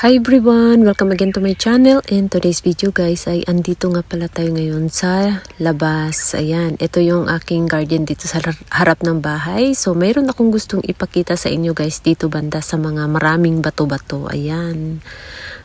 Hi everyone! Welcome again to my channel. In today's video guys ay andito nga pala tayo ngayon sa labas. Ayan, ito yung aking garden dito sa har- harap ng bahay. So mayroon akong gustong ipakita sa inyo guys dito banda sa mga maraming bato-bato. Ayan.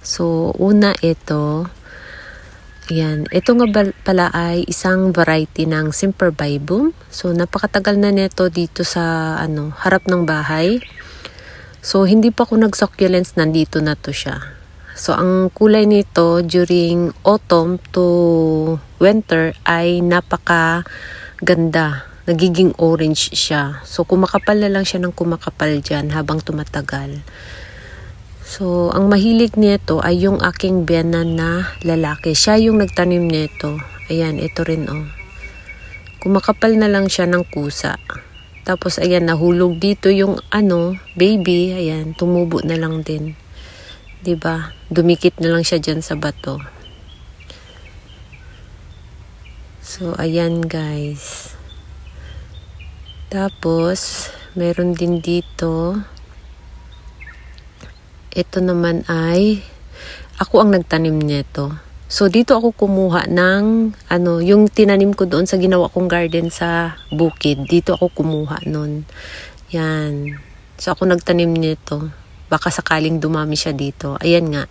So una ito. Ayan, ito nga pala ay isang variety ng Semperbibum. So napakatagal na nito dito sa ano harap ng bahay. So, hindi pa ako nag-succulents, nandito na to siya. So, ang kulay nito during autumn to winter ay napaka ganda. Nagiging orange siya. So, kumakapal na lang siya ng kumakapal dyan habang tumatagal. So, ang mahilig nito ay yung aking biyanan na lalaki. Siya yung nagtanim nito. Ayan, ito rin oh. Kumakapal na lang siya ng kusa. Tapos ayan, nahulog dito yung ano, baby, ayan, tumubo na lang din. 'Di ba? Dumikit na lang siya diyan sa bato. So ayan, guys. Tapos meron din dito ito naman ay ako ang nagtanim nito. So dito ako kumuha ng ano, yung tinanim ko doon sa ginawa kong garden sa bukid. Dito ako kumuha noon. Yan. So ako nagtanim nito. Baka sakaling dumami siya dito. Ayan nga.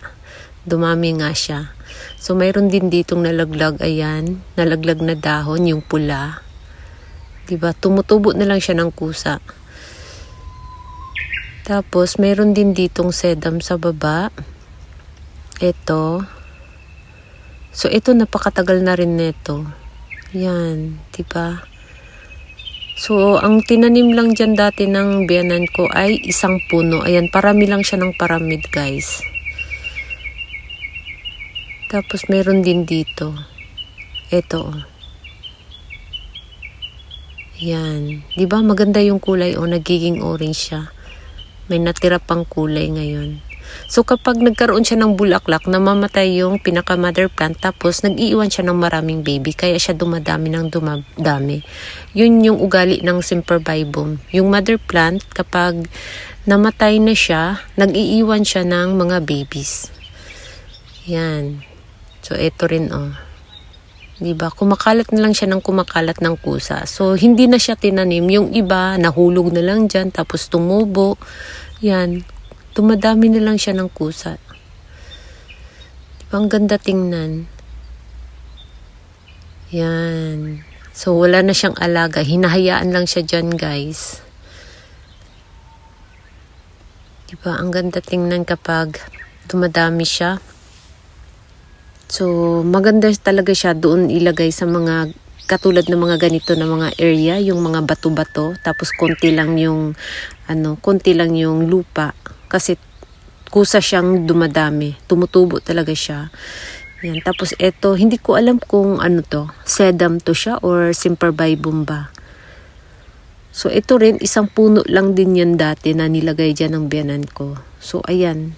Dumami nga siya. So mayroon din ditong nalaglag ayan, nalaglag na dahon yung pula. 'Di ba? Tumutubo na lang siya ng kusa. Tapos mayroon din ditong sedum sa baba. Ito. So, ito napakatagal na rin nito. Yan, di ba? So, ang tinanim lang dyan dati ng biyanan ko ay isang puno. Ayan, parami lang siya ng paramid, guys. Tapos, meron din dito. Ito, oh. Yan. Di ba maganda yung kulay o nagiging orange siya. May natira pang kulay ngayon. So kapag nagkaroon siya ng bulaklak, namamatay yung pinaka mother plant tapos nag-iiwan siya ng maraming baby kaya siya dumadami ng dumadami. Yun yung ugali ng Semperbibum. Yung mother plant kapag namatay na siya, nag-iiwan siya ng mga babies. Yan. So ito rin oh. 'Di ba? Kumakalat na lang siya ng kumakalat ng kusa. So hindi na siya tinanim. Yung iba nahulog na lang diyan tapos tumubo. Yan, Tumadami na lang siya ng kusa. Diba, ang ganda tingnan. Yan. So, wala na siyang alaga. Hinahayaan lang siya dyan, guys. Diba, ang ganda tingnan kapag tumadami siya. So, maganda talaga siya doon ilagay sa mga katulad ng mga ganito na mga area, yung mga bato-bato, tapos konti lang yung ano, konti lang yung lupa kasi kusa siyang dumadami. Tumutubo talaga siya. Yan. Tapos ito, hindi ko alam kung ano to. Sedum to siya or Semperbibum ba. So ito rin, isang puno lang din yan dati na nilagay dyan ng biyanan ko. So ayan,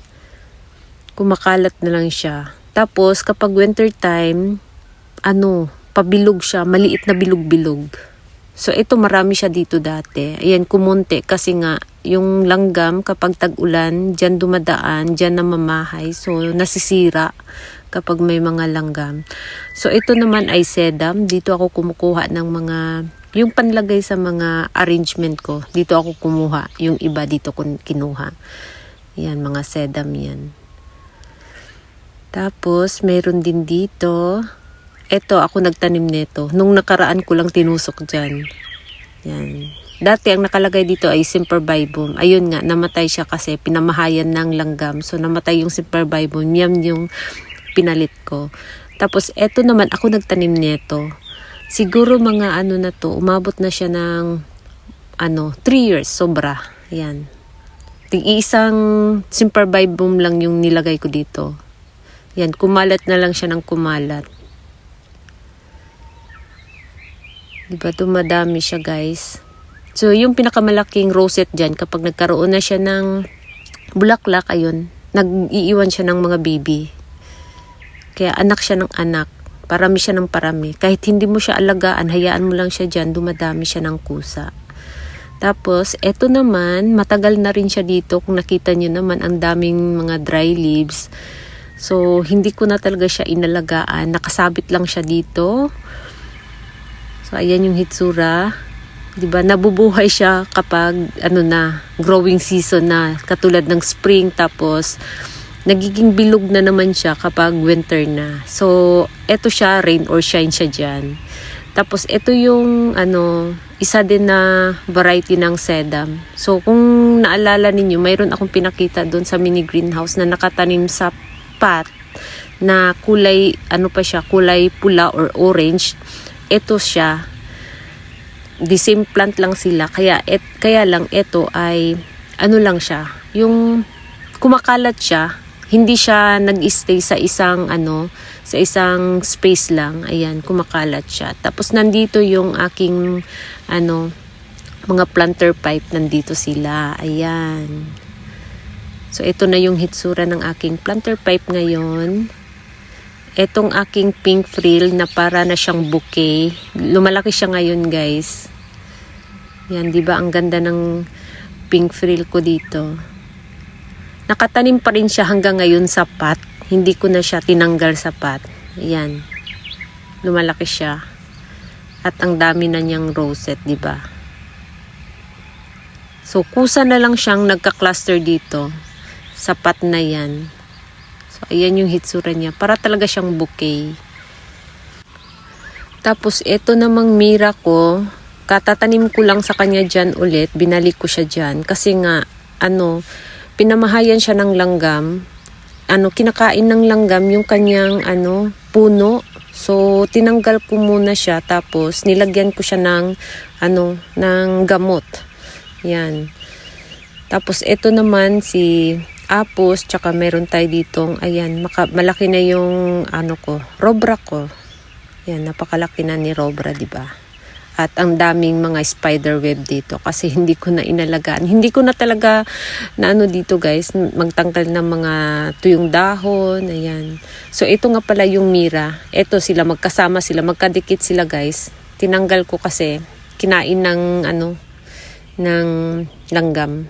kumakalat na lang siya. Tapos kapag winter time, ano, pabilog siya, maliit na bilog-bilog. So ito marami siya dito dati. Ayan, kumunti kasi nga yung langgam kapag tag-ulan, dyan dumadaan, dyan namamahay. So nasisira kapag may mga langgam. So ito naman ay sedum. Dito ako kumukuha ng mga yung panlagay sa mga arrangement ko. Dito ako kumuha. Yung iba dito ko kinuha. Yan, mga sedum yan. Tapos, meron din dito eto ako nagtanim nito. Nung nakaraan ko lang tinusok dyan. Yan. Dati ang nakalagay dito ay Semperbibum. Ayun nga, namatay siya kasi pinamahayan ng langgam. So namatay yung Semperbibum. Yan yung pinalit ko. Tapos eto naman, ako nagtanim nito. Siguro mga ano na to, umabot na siya ng ano, 3 years, sobra. Yan. Tig-isang Semperbibum lang yung nilagay ko dito. Yan, kumalat na lang siya ng kumalat. Diba, dumadami siya guys. So, yung pinakamalaking rosette dyan, kapag nagkaroon na siya ng bulaklak, ayun, nag-iiwan siya ng mga baby. Kaya anak siya ng anak. Parami siya ng parami. Kahit hindi mo siya alagaan, hayaan mo lang siya dyan, dumadami siya ng kusa. Tapos, eto naman, matagal na rin siya dito. Kung nakita nyo naman, ang daming mga dry leaves. So, hindi ko na talaga siya inalagaan. Nakasabit lang siya dito. So, ayan yung hitsura. 'Di ba Nabubuhay siya kapag ano na, growing season na, katulad ng spring tapos nagiging bilog na naman siya kapag winter na. So, eto siya, rain or shine siya diyan. Tapos ito yung ano, isa din na variety ng sedum. So, kung naalala ninyo, mayroon akong pinakita doon sa mini greenhouse na nakatanim sa pot na kulay ano pa siya, kulay pula or orange. Ito siya, the same plant lang sila. Kaya et, kaya lang ito ay ano lang siya. Yung kumakalat siya hindi siya nag-stay sa isang ano sa isang space lang. Ayan kumakalat siya. Tapos nandito yung aking ano mga planter pipe nandito sila. Ayan. So ito na yung hitsura ng aking planter pipe ngayon Etong aking pink frill na para na siyang bouquet. Lumalaki siya ngayon, guys. Yan, 'di ba? Ang ganda ng pink frill ko dito. Nakatanim pa rin siya hanggang ngayon sa pot. Hindi ko na siya tinanggal sa pot. Yan. Lumalaki siya. At ang dami na niyang rosette, 'di ba? So, kusa na lang siyang nagka-cluster dito sa pot na yan. So, ayan yung hitsura niya. Para talaga siyang bouquet. Tapos, ito namang mira ko, katatanim ko lang sa kanya dyan ulit. Binalik ko siya dyan. Kasi nga, ano, pinamahayan siya ng langgam. Ano, kinakain ng langgam yung kanyang, ano, puno. So, tinanggal ko muna siya. Tapos, nilagyan ko siya ng, ano, ng gamot. Yan. Tapos, ito naman si apos, tsaka meron tayo ditong, ayan, maka, malaki na yung, ano ko, robra ko. Yan, napakalaki na ni robra, di ba? At ang daming mga spider web dito kasi hindi ko na inalagaan. Hindi ko na talaga na ano dito guys, magtanggal ng mga tuyong dahon, ayan. So ito nga pala yung mira. Ito sila, magkasama sila, magkadikit sila guys. Tinanggal ko kasi kinain ng ano, ng langgam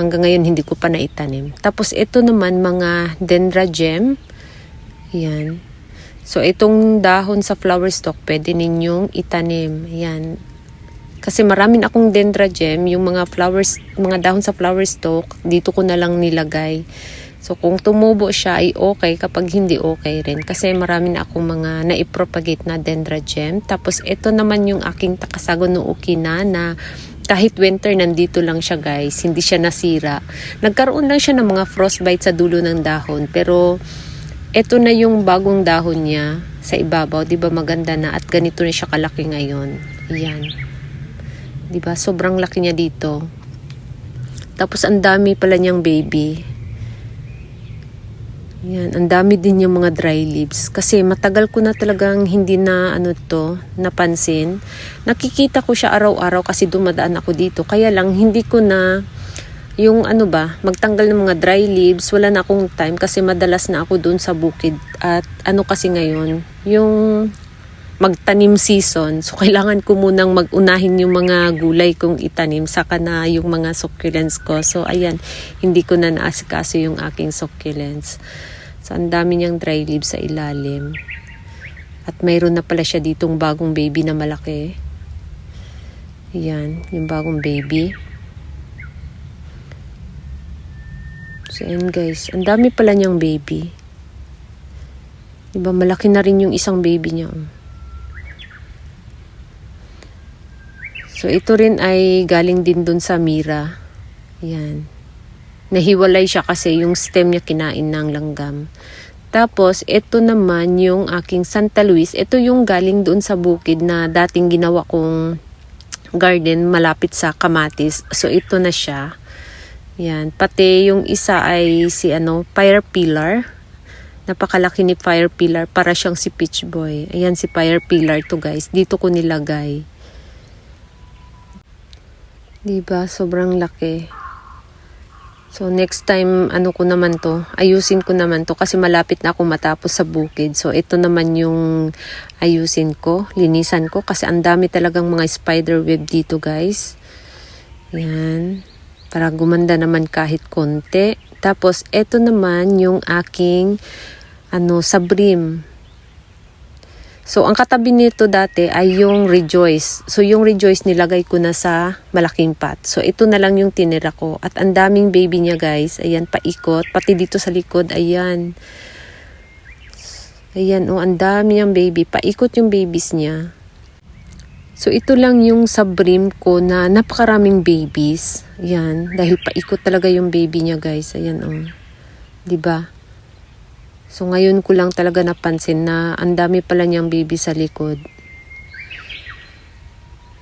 hanggang ngayon hindi ko pa naitanim. Tapos ito naman mga dendra gem. Yan. So itong dahon sa flower stalk pwede ninyong itanim. Yan. Kasi marami na akong dendra gem, yung mga flowers, mga dahon sa flower stalk, dito ko na lang nilagay. So kung tumubo siya ay okay, kapag hindi okay rin. Kasi marami na akong mga naipropagate na dendra gem. Tapos ito naman yung aking takasago no ukina na kahit winter nandito lang siya guys, hindi siya nasira. Nagkaroon lang siya ng mga frostbite sa dulo ng dahon, pero ito na yung bagong dahon niya sa ibabaw, 'di ba maganda na at ganito na siya kalaki ngayon. Iyan. 'Di ba? Sobrang laki niya dito. Tapos ang dami pala niyang baby. Yan, ang dami din yung mga dry leaves. Kasi matagal ko na talagang hindi na ano to, napansin. Nakikita ko siya araw-araw kasi dumadaan ako dito. Kaya lang hindi ko na yung ano ba, magtanggal ng mga dry leaves, wala na akong time kasi madalas na ako doon sa bukid. At ano kasi ngayon, yung magtanim season. So, kailangan ko munang magunahin yung mga gulay kong itanim, saka na yung mga succulents ko. So, ayan, hindi ko na naasikaso yung aking succulents. So, ang dami niyang dry leaves sa ilalim. At mayroon na pala siya ditong bagong baby na malaki. Ayan, yung bagong baby. So, ayan guys, ang dami pala niyang baby. Diba, malaki na rin yung isang baby niya. oh. So, ito rin ay galing din dun sa Mira. Ayan. Nahiwalay siya kasi yung stem niya kinain ng langgam. Tapos, ito naman yung aking Santa Luis. Ito yung galing doon sa bukid na dating ginawa kong garden malapit sa Kamatis. So, ito na siya. Yan. Pati yung isa ay si ano, Fire Pillar. Napakalaki ni Fire Pillar. Para siyang si Peach Boy. Ayan si Fire Pillar to guys. Dito ko nilagay. Diba? Sobrang laki. So next time ano ko naman to, ayusin ko naman to kasi malapit na ako matapos sa bukid. So ito naman yung ayusin ko, linisan ko kasi ang dami talagang mga spider web dito guys. Yan. Para gumanda naman kahit konti. Tapos, ito naman yung aking ano, sa brim. So, ang katabi nito dati ay yung Rejoice. So, yung Rejoice nilagay ko na sa malaking pot. So, ito na lang yung tinira ko. At ang daming baby niya guys. Ayan, paikot. Pati dito sa likod, ayan. Ayan, oh, ang dami yung baby. Paikot yung babies niya. So, ito lang yung sa brim ko na napakaraming babies. Ayan, dahil paikot talaga yung baby niya guys. Ayan, oh. ba? So ngayon ko lang talaga napansin na ang dami pala niyang baby sa likod.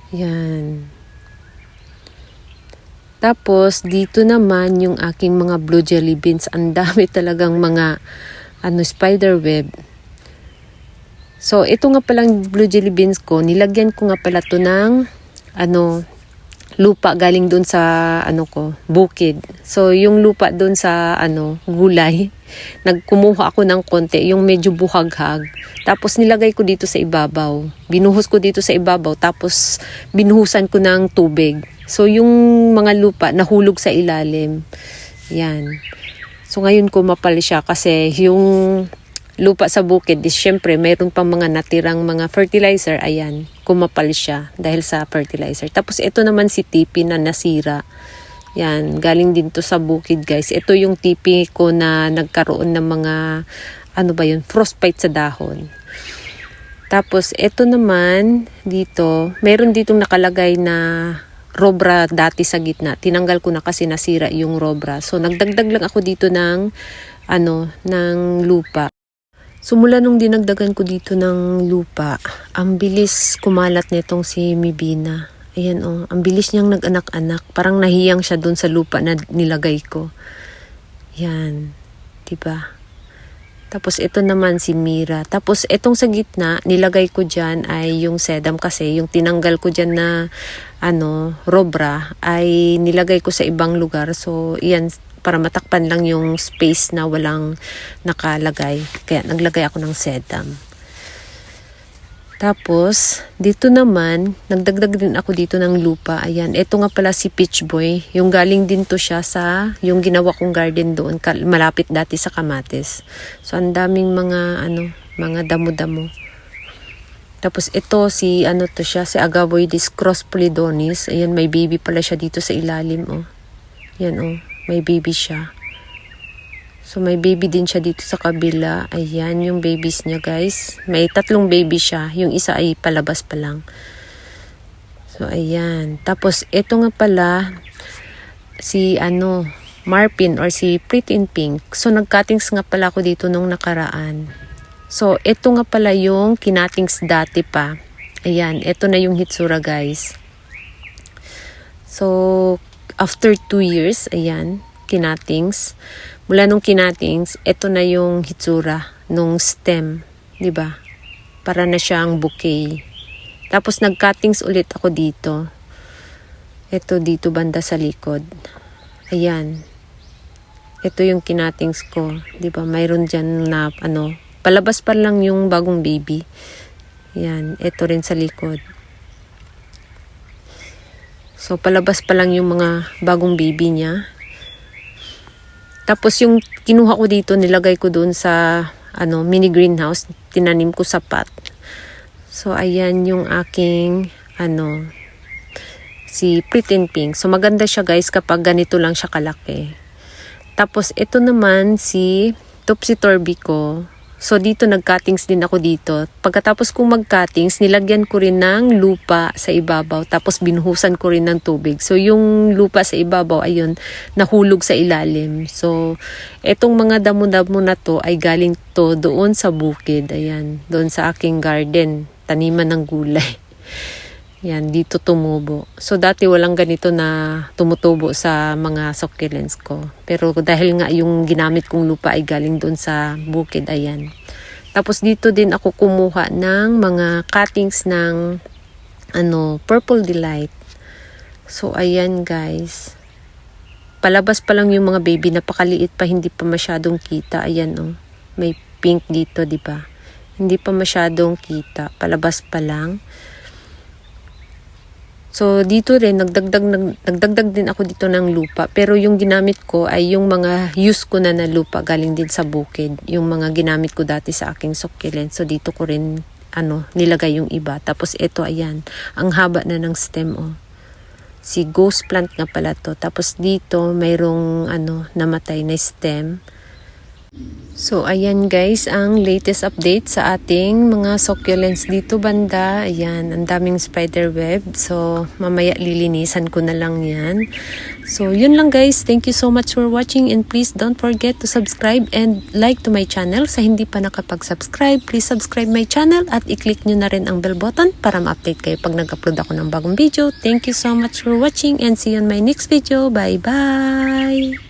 Yan. Tapos dito naman yung aking mga blue jelly beans. Ang dami talagang mga ano spider web. So ito nga palang blue jelly beans ko, nilagyan ko nga pala to ng ano lupa galing doon sa ano ko, bukid. So yung lupa doon sa ano, gulay, nagkumuha ako ng konti, yung medyo buhaghag. Tapos nilagay ko dito sa ibabaw. Binuhos ko dito sa ibabaw tapos binuhusan ko ng tubig. So yung mga lupa nahulog sa ilalim. Yan. So ngayon ko mapal siya kasi yung lupa sa bukid is syempre mayroon pang mga natirang mga fertilizer. Ayan kumapal siya dahil sa fertilizer. Tapos ito naman si tipi na nasira. Yan galing din to sa bukid guys. Ito yung tipi ko na nagkaroon ng mga ano ba yun frostbite sa dahon. Tapos ito naman dito meron ditong nakalagay na robra dati sa gitna. Tinanggal ko na kasi nasira yung robra. So nagdagdag lang ako dito ng ano ng lupa So mula nung dinagdagan ko dito ng lupa, ang bilis kumalat nitong si Mibina. Ayan oh, ang bilis niyang nag-anak-anak. Parang nahiyang siya doon sa lupa na nilagay ko. Yan, 'di ba? Tapos ito naman si Mira. Tapos itong sa gitna, nilagay ko diyan ay yung sedam kasi yung tinanggal ko diyan na ano, robra ay nilagay ko sa ibang lugar. So, iyan para matakpan lang yung space na walang nakalagay. Kaya naglagay ako ng sedam. Tapos, dito naman, nagdagdag din ako dito ng lupa. Ayan, ito nga pala si Peach Boy. Yung galing din to siya sa, yung ginawa kong garden doon, malapit dati sa Kamatis. So, ang daming mga, ano, mga damo-damo. Tapos ito si ano to siya, si Agavoides cross polydonis. Ayan, may baby pala siya dito sa ilalim, oh. Yan, oh. May baby siya. So, may baby din siya dito sa kabila. Ayan, yung babies niya, guys. May tatlong baby siya. Yung isa ay palabas pa lang. So, ayan. Tapos, ito nga pala, si ano, Marpin or si Pretty in Pink. So, nag-cuttings nga pala ako dito nung nakaraan. So, ito nga pala yung kinatings dati pa. Ayan, ito na yung hitsura, guys. So, after two years, ayan, kinatings. Mula nung kinatings, ito na yung hitsura nung stem, 'di ba? Para na siyang bouquet. Tapos nag-cuttings ulit ako dito. Ito dito banda sa likod. Ayan. Ito yung kinatings ko, 'di ba? Mayroon diyan na ano, palabas pa lang yung bagong baby. Yan, ito rin sa likod. So, palabas pa lang yung mga bagong baby niya. Tapos yung kinuha ko dito, nilagay ko doon sa ano, mini greenhouse, tinanim ko sa pot. So ayan yung aking ano si Pretty in Pink. So maganda siya guys kapag ganito lang siya kalaki. Tapos ito naman si Topsy Turvy ko. So dito nag-cuttings din ako dito. Pagkatapos kong mag-cuttings, nilagyan ko rin ng lupa sa ibabaw. Tapos binuhusan ko rin ng tubig. So yung lupa sa ibabaw, ayun, nahulog sa ilalim. So etong mga damo-damo na to ay galing to doon sa bukid. Ayan, doon sa aking garden. Taniman ng gulay. Yan, dito tumubo. So, dati walang ganito na tumutubo sa mga succulents ko. Pero dahil nga yung ginamit kong lupa ay galing doon sa bukid, ayan. Tapos dito din ako kumuha ng mga cuttings ng ano, Purple Delight. So, ayan guys. Palabas pa lang yung mga baby, napakaliit pa, hindi pa masyadong kita. Ayan oh, may pink dito, di ba? Hindi pa masyadong kita, palabas pa lang. So dito rin nagdagdag nag, nagdagdag din ako dito ng lupa pero yung ginamit ko ay yung mga use ko na na lupa galing din sa bukid. Yung mga ginamit ko dati sa aking succulent. So dito ko rin ano nilagay yung iba. Tapos ito ayan, ang haba na ng stem oh. Si ghost plant nga pala to. Tapos dito mayroong ano namatay na stem. So, ayan guys, ang latest update sa ating mga succulents dito banda. Ayan, ang daming spider web. So, mamaya lilinisan ko na lang yan. So, yun lang guys. Thank you so much for watching and please don't forget to subscribe and like to my channel. Sa hindi pa nakapag-subscribe, please subscribe my channel at i-click nyo na rin ang bell button para ma-update kayo pag nag-upload ako ng bagong video. Thank you so much for watching and see you on my next video. Bye-bye!